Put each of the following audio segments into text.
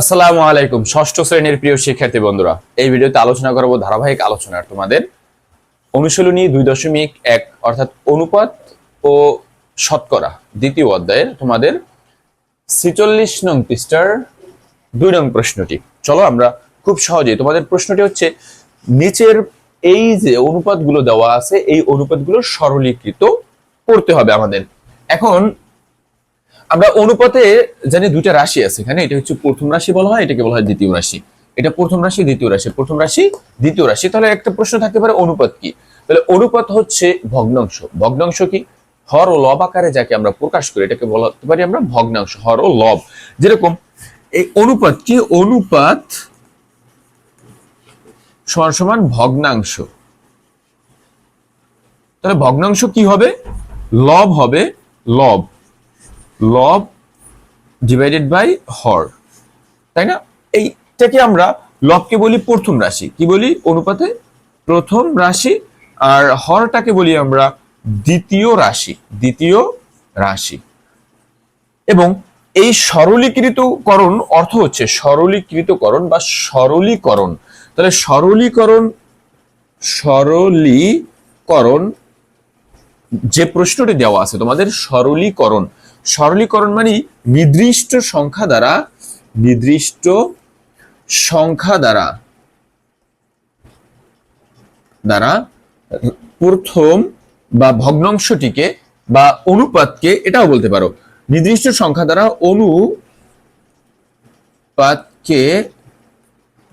আসসালামু আলাইকুম, ষষ্ঠ শ্রেণির প্রিয় শিক্ষার্থী বন্ধুরা। এই ভিডিওতে আলোচনা করব ধারাবাহিক আলোচনার তোমাদের। অনুশীলনী দুই দশমিক এক, অর্থাৎ অনুপাত ও শতকরা দ্বিতীয় অধ্যায়ের তোমাদের ছিচল্লিশ নং পৃষ্ঠার দুই নং প্রশ্নটি। চলো আমরা খুব সহজেই, তোমাদের প্রশ্নটি হচ্ছে, নিচের এই যে অনুপাতগুলো দেওয়া আছে, এই অনুপাতগুলো সরলীকৃত করতে হবে আমাদের। এখন আমরা অনুপাতে জানি দুইটা রাশি আছে এখানে, এটা হচ্ছে প্রথম রাশি বলা হয়, এটাকে বলা হয় দ্বিতীয় রাশি। এটা প্রথম রাশি, দ্বিতীয় রাশি, প্রথম রাশি, দ্বিতীয় রাশি। তাহলে একটা প্রশ্ন থাকতে পারে, অনুপাত কি? তাহলে অনুপাত হচ্ছে ভগ্নাংশ। ভগ্নাংশ কি? হর ও লব আকারে যাকে আমরা প্রকাশ করি, এটাকে বলতে পারি আমরা ভগ্নাংশ, হর ও লব। যেরকম এই অনুপাত কি? অনুপাত সমান সমান ভগ্নাংশ। তাহলে ভগ্নাংশ কি হবে? লব হবে, লব। লব ডিভাইডেড বাই হর, তাই না? এইটাকে আমরা লবকে বলি প্রথম রাশি। কি বলি? অনুপাতে প্রথম রাশি আর হরটাকে বলি আমরা দ্বিতীয় রাশি দ্বিতীয় রাশি। এবং এই সরলীকৃতকরণ অর্থ হচ্ছে সরলীকৃতকরণ বা সরলীকরণ। তাহলে সরলীকরণ সরলীকরণ, যে প্রশ্নটি দেওয়া আছে তোমাদের সরলীকরণ সরলীকরণ মানে নির্দিষ্ট সংখ্যা দ্বারা, নির্দিষ্ট সংখ্যা দ্বারা দ্বারা প্রথম বা ভগ্নাংশটিকে বা অনুপাতকে এটাও বলতে পারো। নির্দিষ্ট সংখ্যা দ্বারা অনুপাতকে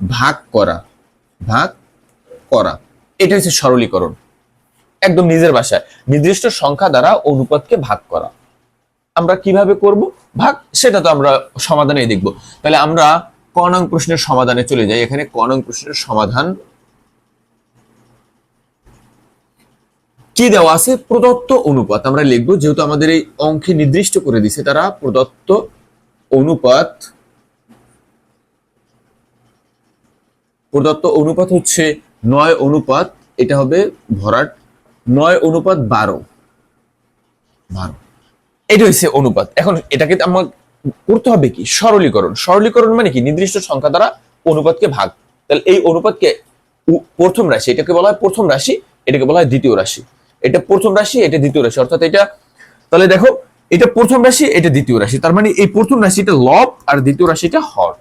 ভাগ করা ভাগ করা। এটা হচ্ছে সরলীকরণ। একদম নিজের ভাষায়। নির্দিষ্ট সংখ্যা দ্বারা অনুপাতকে ভাগ করা। আমরা কীভাবে করব? ভাগ, সেটা তো আমরা সমাধানে দেখব। তাহলে আমরা ক নং প্রশ্নের সমাধানে চলে যাই। এখানে ক নং প্রশ্নের সমাধান কি দেওয়া আছে? প্রদত্ত অনুপাত। আমরা লিখব, যেহেতু আমাদের এই অঙ্কে নির্দিষ্ট করে দিছে তারা প্রদত্ত অনুপাত প্রদত্ত অনুপাত হচ্ছে নয় অনুপাত, এটা হবে ভরাট, নয় অনুপাত বারো। বারো। এটা হচ্ছে অনুপাত। এখন এটাকে আমার করতে হবে কি? সরলীকরণ। সরলীকরণ মানে কি? নির্দিষ্ট সংখ্যা দ্বারা অনুপাতকে ভাগ। তাহলে এই অনুপাতকে প্রথম রাশি, এটাকে বলা হয় প্রথম রাশি, এটাকে বলা হয় দ্বিতীয় রাশি। এটা প্রথম রাশি, এটা দ্বিতীয় রাশি। অর্থাৎ এটা, তাহলে দেখো, এটা প্রথম রাশি, এটা দ্বিতীয় রাশি। তার মানে এই প্রথম রাশিটা লব আর দ্বিতীয় রাশিটা হর।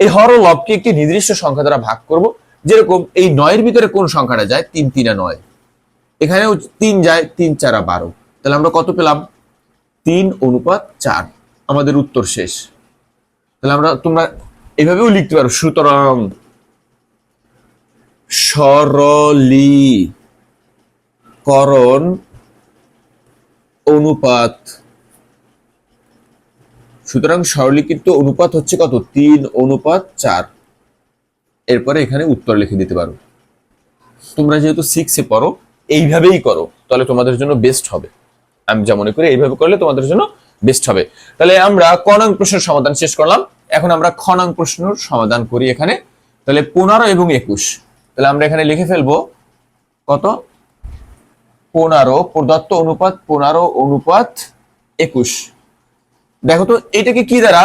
এই হর ও লবকে একটি নির্দিষ্ট সংখ্যা দ্বারা ভাগ করব। যেরকম এই নয়ের ভিতরে কোন সংখ্যাটা যায়? তিন, তিনা নয়। এখানেও তিন যায়, তিন, চারা বারো। তাহলে আমরা কত পেলাম? তিন অনুপাত চার। আমাদের উত্তর শেষ। তাহলে আমরা, তোমরা এভাবেও লিখতে পারো। সুতরাং সরলীকরণ অনুপাত, সুতরাং সরলীকৃত অনুপাত হচ্ছে কত? তিন অনুপাত চার। এরপরে এখানে উত্তর লিখে দিতে পারো। তোমরা যেহেতু সিক্সে পড়ো, এইভাবেই করো। তাহলে তোমাদের জন্য বেস্ট হবে। আমি যা মনে করি, এইভাবে করলে তোমাদের জন্য বেস্ট হবে। তাহলে আমরা ক নং প্রশ্নের সমাধান শেষ করলাম। এখন আমরা খ নং প্রশ্নের সমাধান করি এখানে। তাহলে পনেরো এবং একুশ। তাহলে আমরা এখানে লিখে ফেলব। কত? পনেরো, প্রদত্ত অনুপাত পনেরো, অনুপাত একুশ। দেখো তো, এটাকে কি দ্বারা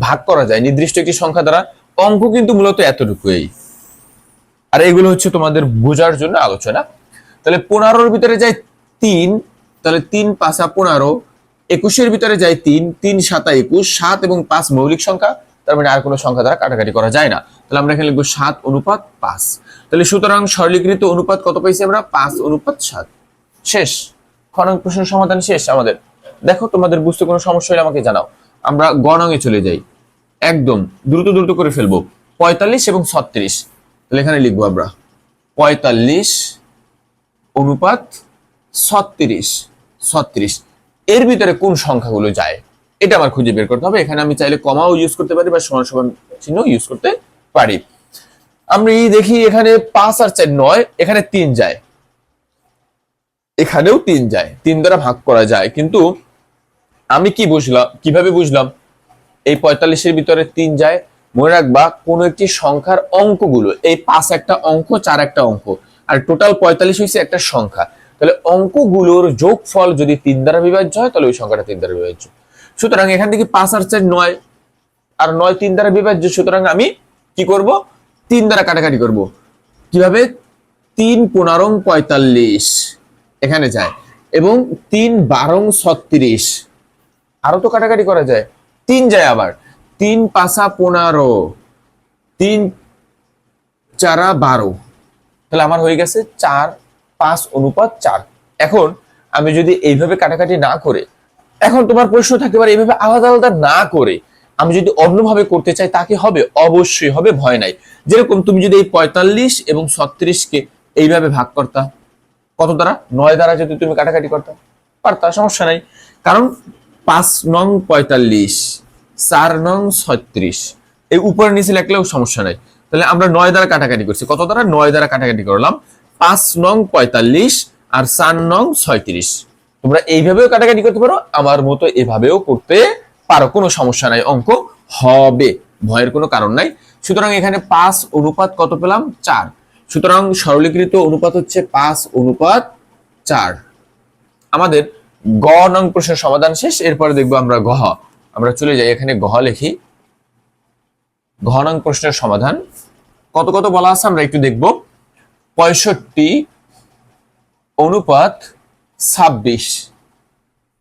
ভাগ করা যায়? নির্দিষ্ট একটি সংখ্যা দ্বারা। অঙ্ক কিন্তু মূলত এতটুকুই। আর এগুলো হচ্ছে তোমাদের বোঝার জন্য আলোচনা। তাহলে পনেরোর ভিতরে যায় তিন, তাহলে তিন পাঁচা পনেরো, একুশের ভিতরে যায় তিন তিন সাতা একুশ, সাত এবং পাঁচ মৌলিক সংখ্যা, তার মানে আর কোনো সংখ্যা দ্বারা কাটাকাটি করা যায় না। তাহলে আমরা এখানে লিখব সাত অনুপাত পাঁচ। তাহলে সুতরাং সরলীকৃত অনুপাত কত পাইছি আমরা? পাঁচ অনুপাত সাত। শেষ। খনন প্রশ্নের সমাধান শেষ আমাদের। দেখো, তোমাদের বুঝতে কোনো সমস্যা হলে আমাকে জানাও। আমরা গণঙে চলে যাই। একদম দ্রুত দ্রুত করে ফেলব। পঁয়তাল্লিশ এবং ছত্রিশ। তাহলে এখানে লিখব আমরা। পঁয়তাল্লিশ অনুপাত ছত্রিশ ছত্রিশ। এর ভিতরে কোন সংখ্যাগুলো যায়? এটা আমার খুঁজে বের করতে হবে। এখানে আমি চাইলে কমাও ইউজ করতে পারি বা সমান সমান চিহ্ন ইউজ করতে পারি। এই দেখি এখানে পাঁচ আর চার নয়, এখানে তিন যায়। এখানেও তিন যায়। তিন দ্বারা ভাগ করা যায়। কিন্তু আমি কি বুঝলাম, কীভাবে বুঝলাম? এই পঁয়তাল্লিশের ভিতরে তিন যায়। মনে রাখবা, কোন একটি সংখ্যার অঙ্কগুলো, এই পাঁচ একটা অঙ্ক, চার একটা অঙ্ক, আর টোটাল পঁয়তাল্লিশ হয়েছে একটা সংখ্যা। তাহলে অঙ্কগুলোর যোগফল যদি তিন দ্বারা বিভাজ্য হয়, তাহলে ওই সংখ্যাটা তিন দ্বারা বিভাজ্য। সুতরাং এখান থেকে পাঁচ আর চার নয়, আর নয় তিন দ্বারা বিভাজ্য, সুতরাং আমি কি করব? তিন দ্বারা কাটাকাটি করব। কীভাবে? তিন পনেরো পঁয়তাল্লিশ, এখানে যায়। এবং তিন বারং ছত্রিশ, আরও তো কাটাকাটি করা যায়। তিন যায় আবার। তিন পাঁচা পনেরো, তিন চারা বারো। তাহলে আমার হয়ে গেছে চার পাঁচ অনুপাত চার। এখন আমি যদি এইভাবে কাটাকাটি না করে, এখন তোমার প্রশ্ন থাকতে পারে, এইভাবে আলাদা আলাদা না করে আমি যদি অন্যভাবে করতে চাই, তাকে হবে? অবশ্যই হবে, ভয় নাই। যেরকম তুমি যদি এই পঁয়তাল্লিশ এবং ছত্রিশকে এইভাবে ভাগ করতা, কত দ্বারা? নয় দ্বারা যদি তুমি কাটাকাটি করতা, পারতা, সমস্যা নাই। কারণ পাঁচ নং পঁয়তাল্লিশ, চার নং ছত্রিশ, এই উপরে নিচে লিখলেও সমস্যা নাই। তাহলে আমরা নয় দ্বারা কাটাকাটি করছি। কত দ্বারা? নয় দ্বারা কাটাকাটি করলাম। পাঁচ নং পঁয়তাল্লিশ আর চার নং ছয়ত্রিশ। তোমরা এইভাবেও কাটাকাটি করতে পারো, আমার মতো এভাবেও করতে পারো, কোনো সমস্যা নাই, অঙ্ক হবে, ভয়ের কোনো কারণ নাই। সুতরাং এখানে পাঁচ অনুপাত কত পেলাম? চার। সুতরাং সরলীকৃত অনুপাত হচ্ছে পাঁচ অনুপাত চার। আমাদের গ নং প্রশ্নের সমাধান শেষ, এরপরে দেখব আমরা গহ আমরা চলে যাই, এখানে গহ লিখি। ঘ নং প্রশ্নের সমাধান। কত কত বলা আছে আমরা একটু দেখব। পঁয়ষট্টি অনুপাত ছাব্বিশ।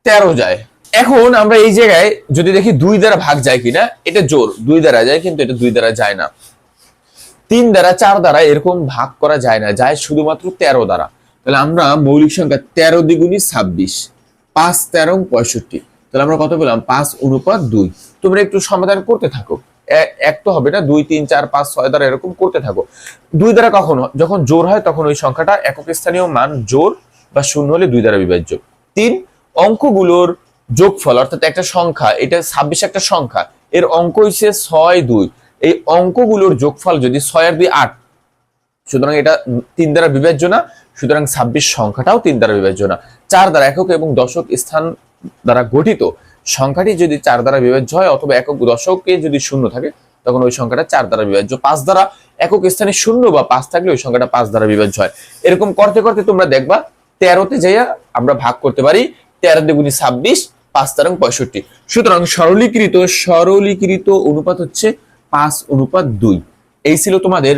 তেরো যায়। এখন আমরা এই জায়গায় যদি দেখি দুই দ্বারা ভাগ যায় কিনা, এটা জোর। দুই দ্বারা যায়, কিন্তু এটা দুই দ্বারা যায় না। তিন দ্বারা, চার দ্বারা এরকম ভাগ করা যায় না, যায় শুধুমাত্র তেরো দ্বারা। তাহলে আমরা মৌলিক সংখ্যা তেরো দ্বিগুণী ছাব্বিশ, পাঁচ তেরো পঁয়ষট্টি। তাহলে আমরা কত পেলাম? পাঁচ অনুপাত দুই। তোমরা একটু সমাধান করতে থাকো। এক তো হবে না, দুই, তিন, চার, পাঁচ, ছয় দ্বারা এরকম করতে থাকো। দুই দ্বারা কখন, যখন জোর হয় তখন ওই সংখ্যাটা একক স্থানীয় মান জোর বা শূন্য হলে দুই দ্বারা বিভাজ্য। তিন, অঙ্কগুলোর যোগফল, অর্থাৎ একটা সংখ্যা, এটা ছাব্বিশ একটা সংখ্যা, এর অঙ্ক হচ্ছে ছয় দুই। এই অঙ্কগুলোর যোগফল যদি ছয় আর দুই আট, সুতরাং এটা তিন দ্বারা বিভাজ্য না, সুতরাং ছাব্বিশ সংখ্যাটাও তিন দ্বারা বিভাজ্য না। চার দ্বারা একক এবং দশক স্থান দ্বারা গঠিত। সংখ্যাটি যদি চার দ্বারা বিভাজ্য হয় অথবা একক দশকে যদি শূন্য থাকে, তখন ওই সংখ্যাটা চার দ্বারা বিভাজ্য। পাঁচ দ্বারা একক স্থানে শূন্য বা পাঁচ থাকলে ওই সংখ্যাটা পাঁচ দ্বারা বিভাজ্য হয়। এরকম করতে করতে তোমরা দেখবা, তেরোতে যাইয়া আমরা ভাগ করতে পারি, তেরো দুগুণি ছাব্বিশ, পাঁচ তেরো পঁয়ষট্টি। সুতরাং সরলীকৃত সরলীকৃত অনুপাত হচ্ছে পাঁচ অনুপাত দুই। এই ছিল তোমাদের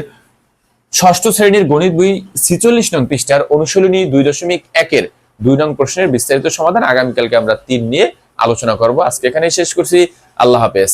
ষষ্ঠ শ্রেণির গণিত বই ছিচল্লিশ নং পৃষ্ঠার অনুশীলনী দুই দশমিক একের দুই নং প্রশ্নের বিস্তারিত সমাধান। আগামীকালকে আমরা তিন নিয়ে আলোচনা করব। আজকে এখানেই শেষ করছি। আল্লাহ হাফেজ।